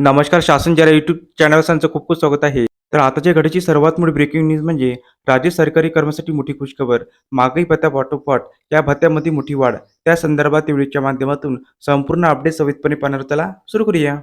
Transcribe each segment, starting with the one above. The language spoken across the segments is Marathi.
नमस्कार शासन जरा युट्यूब चॅनल खूप खूप स्वागत आहे. तर आताच्या घडीची सर्वात मोठी ब्रेकिंग न्यूज म्हणजे राज्य सरकारी कर्मचारी मोठी खुशखबर महागाई भत्त्या पाठोपाठ या भत्त्यामध्ये मोठी वाढ. त्या संदर्भात व्हिडिओच्या माध्यमातून संपूर्ण अपडेट सविस्तपणे पाहणार त्याला सुरू करूया.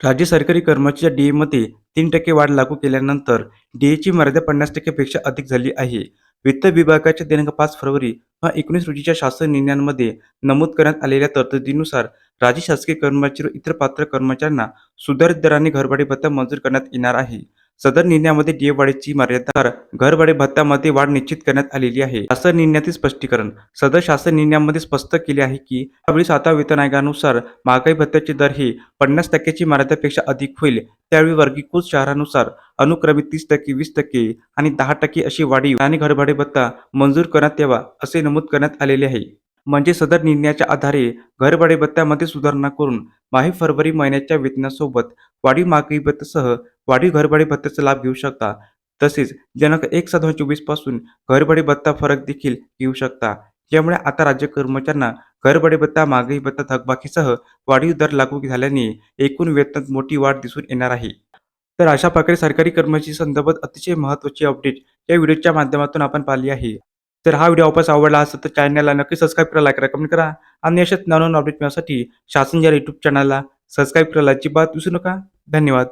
राज्य सरकारी कर्मचाऱ्या डी एमध्ये तीन टक्के वाढ लागू केल्यानंतर डीएची मर्यादा पन्नास टक्क्यापेक्षा अधिक झाली आहे. वित्त विभागाच्या दिनांक पाच फरवरी हा एकोणीस रोजीच्या शासन निर्णयांमध्ये नमूद करण्यात आलेल्या तरतुदीनुसार राज्य शासकीय कर्मचारी व इतर पात्र कर्मचाऱ्यांना सुधारित दराने घरभाडे भत्ता मंजूर करण्यात येणार आहे. सदर निर्णयामध्ये डीएवाढीची मर्यादा घरभाडे भत्त्यामध्ये वाढ निश्चित करण्यात आलेली आहे. शासन निर्णयातील स्पष्टीकरण. सदर शासन निर्णयामध्ये स्पष्ट केले आहे की यावेळी सातव्या वेतन आयोगानुसार महागाई भत्त्याचे दर हे पन्नास टक्क्याची मर्यादेपेक्षा अधिक होईल. त्यावेळी वर्गीकृत शहरानुसार अनुक्रमे तीस टक्के वीस टक्के आणि दहा टक्के अशी वाढीव आणि घरभाडे भत्ता मंजूर करण्यात यावा असे नमूद करण्यात आलेले आहे. म्हणजे सदर निर्णयाच्या आधारे घरभाडे भत्त्यामध्ये सुधारणा करून माही फरवरी महिन्याच्या वेतनासोबत वाढीव मागणी भत्त्यासह वाढीव घरभाडे भत्त्याचा लाभ घेऊ शकता. तसेच दिनांक एक सात चोवीसपासून घरभाडे भत्ता फरक देखील घेऊ शकता. यामुळे आता राज्य कर्मचाऱ्यांना घरभाडे भत्ता मागणी भत्ता थकबाकीसह वाढीव दर लागू झाल्याने एकूण वेतनात मोठी वाढ दिसून येणार आहे. तर अशा प्रकारे सरकारी कर्मचारी संदर्भात अतिशय महत्त्वाची अपडेट या व्हिडिओच्या माध्यमातून आपण पाहिली आहे. तर हा व्हिडिओ वापस आवडला असेल तर चॅनलला नक्की सबस्क्राईब करा लाईक करा कमेंट करा. आणि अशाच नवनवीन अपडेट मिळण्यासाठी शासन या यूट्यूब चॅनलला सबस्क्राईब करायला अजिबात विसरू नका. धन्यवाद.